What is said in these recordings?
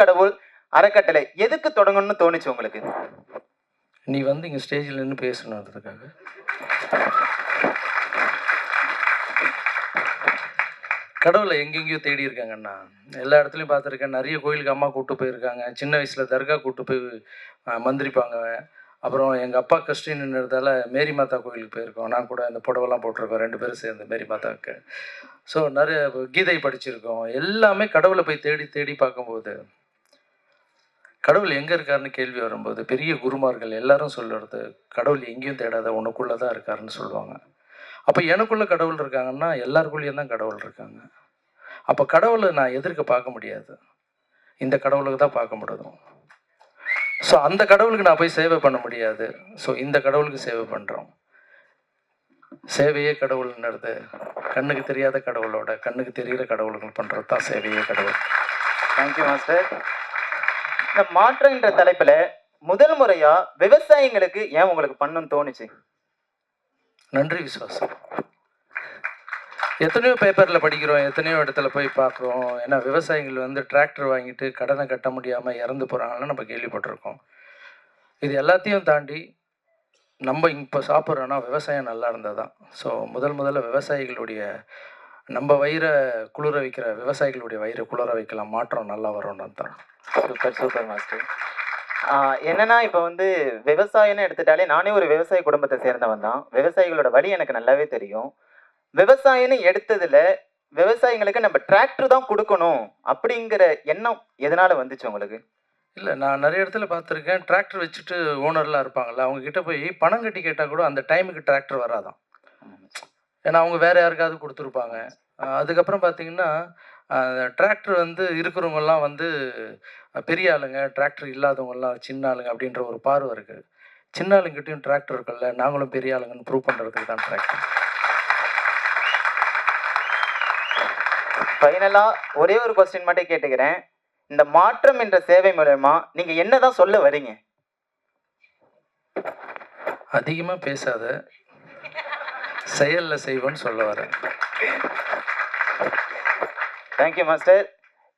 கடவுள் அறக்கட்டளை எதுக்கு தொடங்கணும்னு தோணுச்சு உங்களுக்கு? நீ வந்து இங்கே ஸ்டேஜில் நின்று பேசணுன்றதுக்காக கடவுளை எங்கெங்கேயோ தேடி இருக்காங்கண்ணா எல்லா இடத்துலையும் பார்த்துருக்கேன். நிறைய கோயிலுக்கு அம்மா கூப்பிட்டு போயிருக்காங்க. சின்ன வயசில் தர்கா கூப்பிட்டு போய் மந்திரிப்பாங்க. அப்புறம் எங்கள் அப்பா கிறிஸ்டின்ன்றதால மேரி மாதா கோயிலுக்கு போயிருக்கோம். நான் கூட இந்த புடவெல்லாம் போட்டிருக்கோம். ரெண்டு பேரும் சேர்ந்து மேரி மாதாவுக்கு ஸோ நிறைய கீதை படிச்சிருக்கோம். எல்லாமே கடவுளை போய் தேடி தேடி பார்க்கும்போது கடவுள் எங்கே இருக்காருன்னு கேள்வி வரும்போது பெரிய குருமார்கள் எல்லாரும் சொல்லுறது கடவுள் எங்கேயும் தேடாத உனக்குள்ளே தான் இருக்காருன்னு சொல்லுவாங்க. அப்போ எனக்குள்ள கடவுள் இருக்காங்கன்னா எல்லாருக்குள்ளேயும் தான் கடவுள் இருக்காங்க. அப்போ கடவுளை நான் எதிர்க்க பார்க்க முடியாது. இந்த கடவுளுக்கு தான் பார்க்க முடியும். ஸோ அந்த கடவுளுக்கு நான் போய் சேவை பண்ண முடியாது. ஸோ இந்த கடவுளுக்கு சேவை பண்ணுறோம் சேவையே கடவுள்ன்றது. கண்ணுக்கு தெரியாத கடவுளோட கண்ணுக்கு தெரிகிற கடவுளுக்கு பண்ணுறது தான் சேவையே கடவுள். தேங்க்யூ மாஸ்டர் இந்த மாற்றம்ன்ற தலைப்புல முதல் முறையா விவசாயிங்களுக்கு ஏன் உங்களுக்கு பண்ணணும்னு தோணுச்சு? நன்றி விசுவாசம். எத்தனையோ பேப்பரில் படிக்கிறோம் எத்தனையோ இடத்துல போய் பார்க்குறோம். ஏன்னா விவசாயிகள் வந்து டிராக்டர் வாங்கிட்டு கடனை கட்ட முடியாமல் இறந்து போகிறாங்கன்னு நம்ம கேள்விப்பட்டிருக்கோம். இது எல்லாத்தையும் தாண்டி நம்ம இப்போ சாப்பிட்றோன்னா விவசாயம் நல்லா இருந்தால் தான் ஸோ முதல் முதல்ல விவசாயிகளுடைய நம்ம வயிறை குளிர வைக்கிற விவசாயிகளுடைய வயிறை குளிர வைக்கலாம் மாற்றம் நல்லா வரும்னு தான் சூப்பர் சூப்பர் மாஸ்டர் என்னன்னா இப்போ வந்து விவசாயம்னு எடுத்துட்டாலே நானே ஒரு விவசாய குடும்பத்தை சேர்ந்தவன் தான். விவசாயிகளோட வழி எனக்கு நல்லாவே தெரியும். விவசாயம்னு எடுத்ததுல விவசாயிங்களுக்கு நம்ம டிராக்டர் தான் கொடுக்கணும் அப்படிங்கிற எண்ணம் எதனால வந்துச்சு உங்களுக்கு? இல்லை நான் நிறைய இடத்துல பார்த்துருக்கேன். டிராக்டர் வச்சுட்டு ஓனர்லாம் இருப்பாங்கல்ல அவங்க கிட்ட போய் பணம் கட்டி கேட்டால் கூட அந்த டைமுக்கு டிராக்டர் வராதான் ஏன்னா அவங்க வேற யாருக்காவது கொடுத்துருப்பாங்க. அதுக்கப்புறம் பார்த்தீங்கன்னா டிராக்டர் வந்து இருக்கிறவங்கெல்லாம் வந்து பெரிய ஆளுங்க டிராக்டர் இல்லாதவங்கெல்லாம் சின்ன ஆளுங்க அப்படின்ற ஒரு பார்வை இருக்குது சின்ன ஆளுங்கிட்டையும் டிராக்டர் இருக்குல்ல நாங்களும் பெரிய ஆளுங்கன்னு ப்ரூவ் பண்ணுறதுக்கு தான் டிராக்டர். ஃபைனலா ஒரே ஒரு கொஸ்டின் மட்டும் கேட்டுக்கிறேன். இந்த மாற்றம் என்ற சேவை மூலயமா நீங்க என்னதான் சொல்ல வரீங்க? அதிகமாக பேசாத. செயலில் செய்வோன்னு சொல்ல வரேன். தேங்க்யூ மாஸ்டர்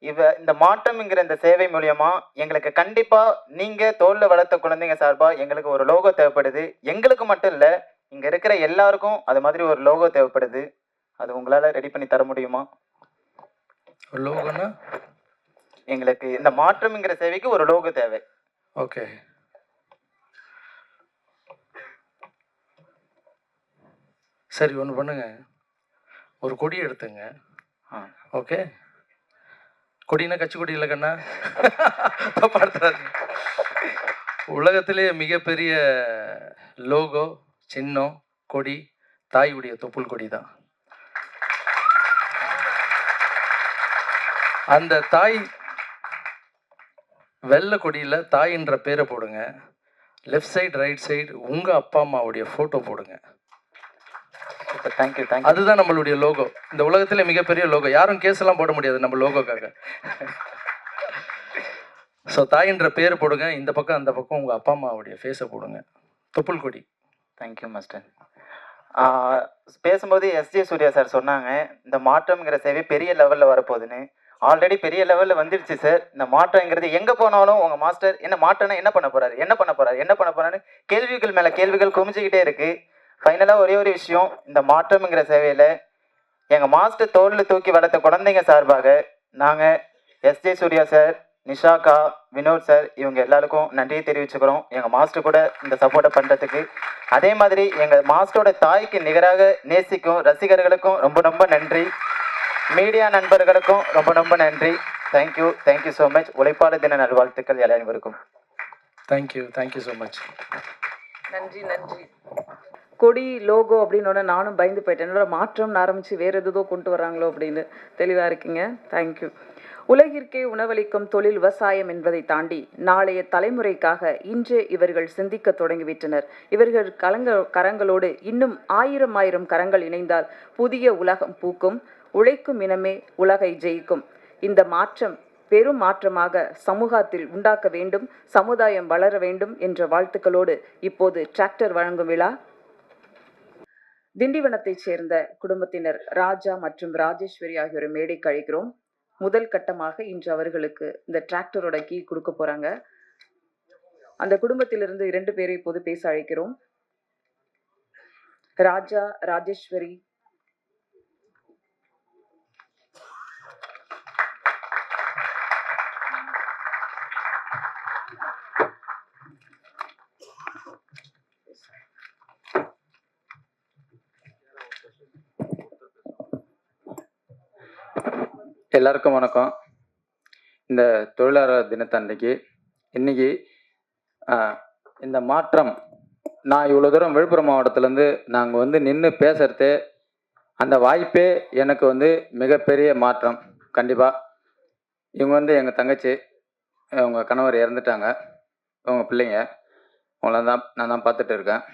இவ இந்த மாற்றம்ங்கிற இந்த சேவை மூலியமா எங்களுக்கு கண்டிப்பா நீங்க தோல்ல வளர்த்த குழந்தைங்க சார்பா எங்களுக்கு ஒரு லோகோ தேவைப்படுது. எங்களுக்கு மட்டும் இல்ல இங்க இருக்கிற எல்லாருக்கும் அது மாதிரி ஒரு லோகோ தேவைப்படுது. அது உங்களால ரெடி பண்ணி தர முடியுமா? லோகோனா எங்களுக்கு இந்த மாற்றம்ங்கிற சேவைக்கு ஒரு லோகோ தேவை. ஓகே சரி ஒன்று பண்ணுங்க. ஒரு கொடி எடுத்துங்க. ஆ. ஓகே. கொடினா கட்சி கொடி இல்லை கண்ணா? தப்பா உலகத்திலே மிகப்பெரிய லோகோ சின்னம் கொடி தாயுடைய தொப்புள் கொடி தான். அந்த தாய் வெள்ளை கொடியில் தாயின்ற பேரை போடுங்க. லெஃப்ட் சைடு ரைட் சைடு உங்கள் அப்பா அம்மாவுடைய ஃபோட்டோ போடுங்க. தேங்க்யூ தேங்க்யூ அதுதான் நம்மளுடைய லோகோ இந்த உலகத்திலே மிகப்பெரிய லோகோ யாரும் கேஸ் எல்லாம் போட முடியாது நம்ம லோகோக்காக ஸோ தாயின்ற பேர் போடுங்க. இந்த பக்கம் அந்த பக்கம் உங்கள் அப்பா அம்மாவுடைய ஃபேஸை போடுங்க. தொப்புள் கொடி தேங்க்யூ மாஸ்டர் பேசும்போது எஸ்ஜே சூர்யா சார் சொன்னாங்க இந்த மாற்றம்ங்கிற சேவை பெரிய லெவலில் வரப்போகுதுன்னு. ஆல்ரெடி பெரிய லெவலில் வந்துருச்சு சார் இந்த மாற்றங்கிறது எங்கே போனாலும் உங்கள் மாஸ்டர் என்ன மாற்றம்னா என்ன பண்ண போறாரு? என்ன பண்ண போறாரு? என்ன பண்ண போறாரு கேள்விகள் மேலே கேள்விகள் குமிஞ்சிக்கிட்டே இருக்கு. ஃபைனலாக ஒரே ஒரு விஷயம் இந்த மாற்றம்ங்கிற சேவையில் எங்கள் மாஸ்டர் தோளில் தூக்கி வளர்த்த குழந்தைங்க சார்பாக நாங்கள் எஸ்ஜே சூர்யா சார் நிஷாக்கா வினோத் சார் இவங்க எல்லாருக்கும் நன்றியை தெரிவிச்சுக்கிறோம். எங்கள் மாஸ்டர் கூட இந்த சப்போர்ட்டை பண்ணுறதுக்கு அதே மாதிரி எங்கள் மாஸ்டரோட தாய்க்கு நிகராக நேசிக்கும் ரசிகர்களுக்கும் ரொம்ப ரொம்ப நன்றி. மீடியா நண்பர்களுக்கும் ரொம்ப ரொம்ப நன்றி. தேங்க்யூ தேங்க்யூ ஸோ மச் உழைப்பாளர் தின நல்வாழ்த்துக்கள் அனைவருக்கும் தேங்க்யூ தேங்க்யூ ஸோ மச் நன்றி நன்றி. கொடி லோகோ அப்படின்னு நானும் பயந்து போயிட்டேன். என்னோட மாற்றம்னு ஆரம்பிச்சு வேறு எதுதோ கொண்டு வராங்களோ அப்படின்னு தெளிவாக இருக்கீங்க. தேங்க்யூ உலகிற்கே உணவளிக்கும் தொழில் விவசாயம் என்பதை தாண்டி நாளைய தலைமுறைக்காக இன்றே இவர்கள் சிந்திக்க தொடங்கிவிட்டனர். இவர்கள் கலங்க கரங்களோடு இன்னும் ஆயிரம் ஆயிரம் கரங்கள் இணைந்தால் புதிய உலகம் பூக்கும் உழைக்கும் இனமே உலகை ஜெயிக்கும். இந்த மாற்றம் பெரும் மாற்றமாக சமூகத்தில் உண்டாக்க வேண்டும் சமுதாயம் வளர வேண்டும் என்ற வாழ்த்துக்களோடு இப்போது டிராக்டர் வழங்கும் விழா. திண்டிவனத்தைச் சேர்ந்த குடும்பத்தினர் ராஜா மற்றும் ராஜேஸ்வரி ஆகியோரை மேடைக்கு அழைக்கிறோம் முதல் கட்டமாக இன்று அவர்களுக்கு இந்த டிராக்டரோட கீ கொடுக்க போறாங்க. அந்த குடும்பத்திலிருந்து இரண்டு பேரை இப்போது பேச அழைக்கிறோம். ராஜா ராஜேஸ்வரி எல்லாருக்கும் வணக்கம். இந்த தொழிலாளர் தினத்தன்னைக்கு இன்னைக்கு இந்த மாற்றம் நான் இவ்வளோ தூரம் விழுப்புரம் மாவட்டத்துலேருந்து நாங்கள் வந்து நின்று பேசுறது அந்த வாய்ப்பே எனக்கு வந்து மிகப்பெரிய மாற்றம். கண்டிப்பாக இவங்க வந்து எங்கள் தங்கச்சி அவங்க கணவர் இறந்துட்டாங்க. அவங்க பிள்ளைங்க. அவங்கள தான் நான் தான் பார்த்துட்டு இருக்கேன்.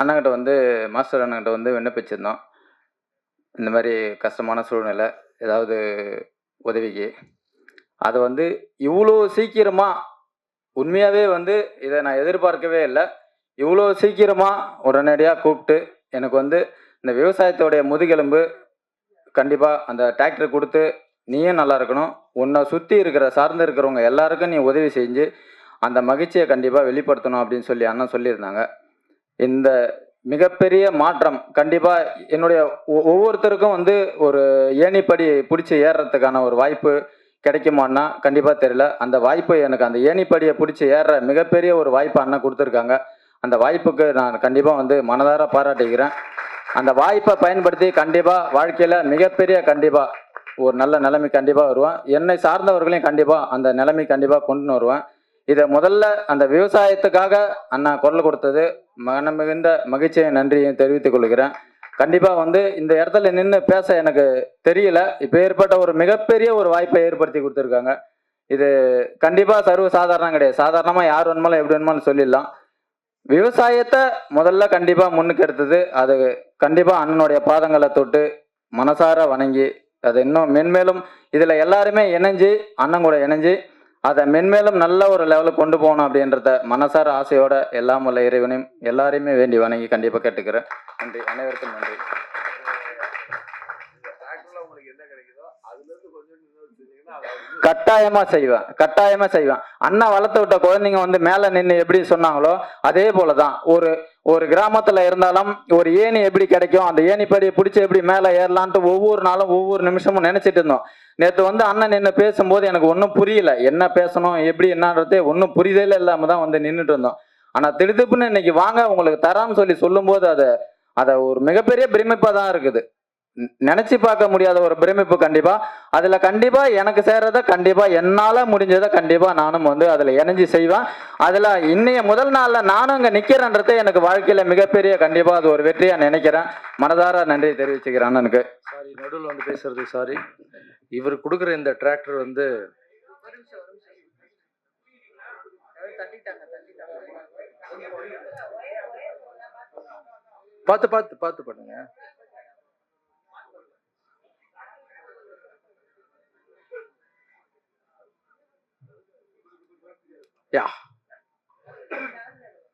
அண்ணங்கிட்ட வந்து மாஸ்டர் அண்ணங்கிட்ட வந்து விண்ணப்பிச்சிருந்தோம். இந்த மாதிரி கஷ்டமான சூழ்நிலை. ஏதாவது உதவிக்கு. அதை வந்து இவ்வளோ சீக்கிரமாக உண்மையாகவே வந்து இதை நான் எதிர்பார்க்கவே இல்லை. இவ்வளோ சீக்கிரமாக உடனடியாக கூப்பிட்டு எனக்கு வந்து இந்த விவசாயத்தோடைய முதுகெலும்பு கண்டிப்பாக அந்த டிராக்டர் கொடுத்து நீயும் நல்லா இருக்கணும். உன்னை சுற்றி இருக்கிற சார்ந்து இருக்கிறவங்க எல்லாருக்கும் நீ உதவி செஞ்சு அந்த மகிழ்ச்சியை கண்டிப்பாக வெளிப்படுத்தணும் அப்படின்னு சொல்லி அண்ணன் சொல்லியிருந்தாங்க. இந்த மிகப்பெரிய மாற்றம். கண்டிப்பாக என்னுடைய ஒ- ஒவ்வொருத்தருக்கும் வந்து ஒரு ஏணிப்படி பிடிச்சி ஏறுறதுக்கான ஒரு வாய்ப்பு கிடைக்குமான்னா கண்டிப்பாக தெரியல. அந்த வாய்ப்பு எனக்கு அந்த ஏணிப்படியை பிடிச்சி ஏறுற மிகப்பெரிய ஒரு வாய்ப்பு அண்ணன் கொடுத்துருக்காங்க. அந்த வாய்ப்புக்கு நான் கண்டிப்பாக வந்து மனதார பாராட்டிக்கிறேன் அந்த வாய்ப்பை பயன்படுத்தி கண்டிப்பாக வாழ்க்கையில் மிகப்பெரிய கண்டிப்பாக ஒரு நல்ல நிலைமை கண்டிப்பாக வருவேன். என்னை சார்ந்தவர்களையும் கண்டிப்பாக அந்த நிலைமை கண்டிப்பாக கொண்டு வருவேன். இதை முதல்ல அந்த விவசாயத்துக்காக அண்ணா குரல் கொடுத்தது. மன மிகுந்த மகிழ்ச்சியை நன்றியும் தெரிவித்துக் கொள்கிறேன். கண்டிப்பாக வந்து இந்த இடத்துல நின்று பேச எனக்கு தெரியல. இப்போ ஏற்பட்ட ஒரு மிகப்பெரிய ஒரு வாய்ப்பை ஏற்படுத்தி கொடுத்துருக்காங்க. இது கண்டிப்பாக சர்வ சாதாரணம் கிடையாது. சாதாரணமாக யார் வேணுமாலும் எப்படி வேணுமாலும் சொல்லிடலாம். விவசாயத்தை முதல்ல கண்டிப்பாக முன்னுக்கு எடுத்தது அது கண்டிப்பாக அண்ணனுடைய பாதங்களை தொட்டு மனசார வணங்கி அது இன்னும் மென்மேலும் இதில் எல்லாருமே இணைஞ்சு அண்ணன் கூட இணைஞ்சு அதை மென்மேலும் நல்ல ஒரு லெவலுக்கு கொண்டு போகணும் அப்படின்றத மனசார ஆசையோட எல்லாம் உள்ள இறைவனையும் எல்லாரையுமே வேண்டி வணங்கி கண்டிப்பாக கேட்டுக்கிறேன். நன்றி. அனைவருக்கும் நன்றி. கட்டாயமா செய்வேன். கட்டாயமா செய்வேன். அண்ணா வளர்த்து விட்ட குழந்தைங்க வந்து மேல நின்று எப்படி சொன்னாங்களோ அதே போலதான். ஒரு ஒரு கிராமத்தில் இருந்தாலும் ஒரு ஏணி எப்படி கிடைக்கும் அந்த ஏணிப்படியை பிடிச்சி எப்படி மேலே ஏறலான்ட்டு ஒவ்வொரு நாளும் ஒவ்வொரு நிமிஷமும் நினச்சிட்டு இருந்தோம். நேற்று வந்து அண்ணன் நின்று பேசும்போது எனக்கு ஒன்றும் புரியல. என்ன பேசணும் எப்படி என்னன்றதே ஒன்றும் புரிதலே இல்லாமல் தான் வந்து நின்றுட்டு இருந்தோம். ஆனால் திடுத்துப்புன்னு இன்னைக்கு வாங்க உங்களுக்கு தரான்னு சொல்லி சொல்லும்போது அதை அதை ஒரு மிகப்பெரிய பிரமிப்பா தான் இருக்குது. நினைச்சு பார்க்க முடியாத ஒரு பிரமிப்பு கண்டிப்பா. அதுல கண்டிப்பா எனக்கு சேர்றத கண்டிப்பா என்னால முடிஞ்சதை கண்டிப்பா நானும் வந்து அதுல இணைஞ்சு செய்வேன். அதுல இன்னைய முதல் நாள்ல நானும் இங்க நிக்கிறேன்றதே எனக்கு வாழ்க்கையில மிகப்பெரிய கண்டிப்பா அது ஒரு வெற்றியா நினைக்கிறேன். மனதார நன்றி தெரிவிச்சுக்கிறேன் எனக்கு சாரி நடுவில் வந்து பேசுறது சாரி. இவர் கொடுக்குற இந்த டிராக்டர் வந்து பார்த்து பார்த்து பார்த்து பண்ணுங்க. யா.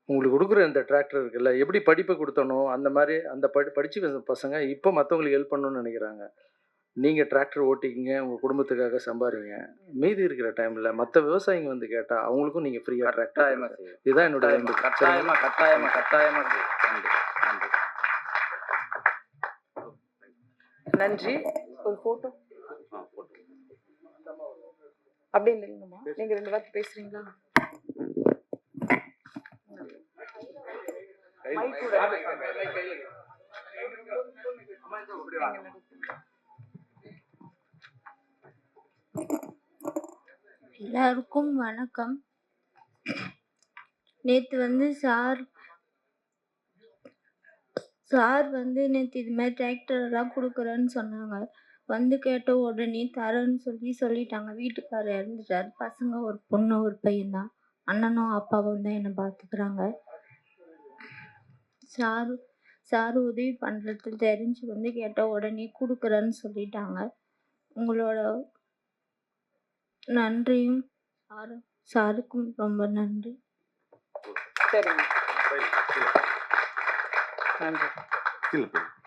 உங்களுக்கு கொடுக்குற இந்த டிராக்டர் இருக்குல்ல எப்படி படிப்பை கொடுத்தனோ அந்த மாதிரி அந்த படி படிச்சு வந்த பசங்க இப்போ மற்றவங்களுக்கு ஹெல்ப் பண்ணணும்னு நினைக்கிறாங்க. நீங்கள் டிராக்டர் ஓட்டிக்கிங்க உங்கள் குடும்பத்துக்காக சம்பாரிங்க. மீதி இருக்கிற டைமில் மற்ற விவசாயிங்க வந்து கேட்டால் அவங்களுக்கும் நீங்கள் ஃப்ரீயாக கட்டாயமா டிராக்டர் இதுதான் என்னோட வேண்டுகோள். கட்டாயமா கட்டாயமா கட்டாயமா செய்வேன். நன்றி நன்றி. நன்றி. ஒரு போட்டோ அப்படி இல்லைங்கம்மா. நீங்க ரெண்டு வார்த்தை பேசுறீங்களா மைக் கூட. எல்லாருக்கும் வணக்கம். நேற்று வந்து சார் சார் வந்து நேற்று இது மாதிரி டிராக்டர் எல்லாம் கொடுக்குறேன்னு சொன்னாங்க. வந்து கேட்ட உடனே தரேன்னு சொல்லி சொல்லிட்டாங்க. வீட்டுக்காரர் இறந்துட்டார். பசங்க ஒரு பொண்ணு ஒரு பையன்தான். அண்ணனும் அப்பாவும் தான் என்னை பார்த்துக்கிறாங்க. சார் சார் உதவி பண்ணுறது தெரிஞ்சு வந்து கேட்ட உடனே கொடுக்குறேன்னு சொல்லிட்டாங்க. உங்களோட நன்றியும் சாரு சாருக்கும் ரொம்ப நன்றி. சரிங்க. நன்றி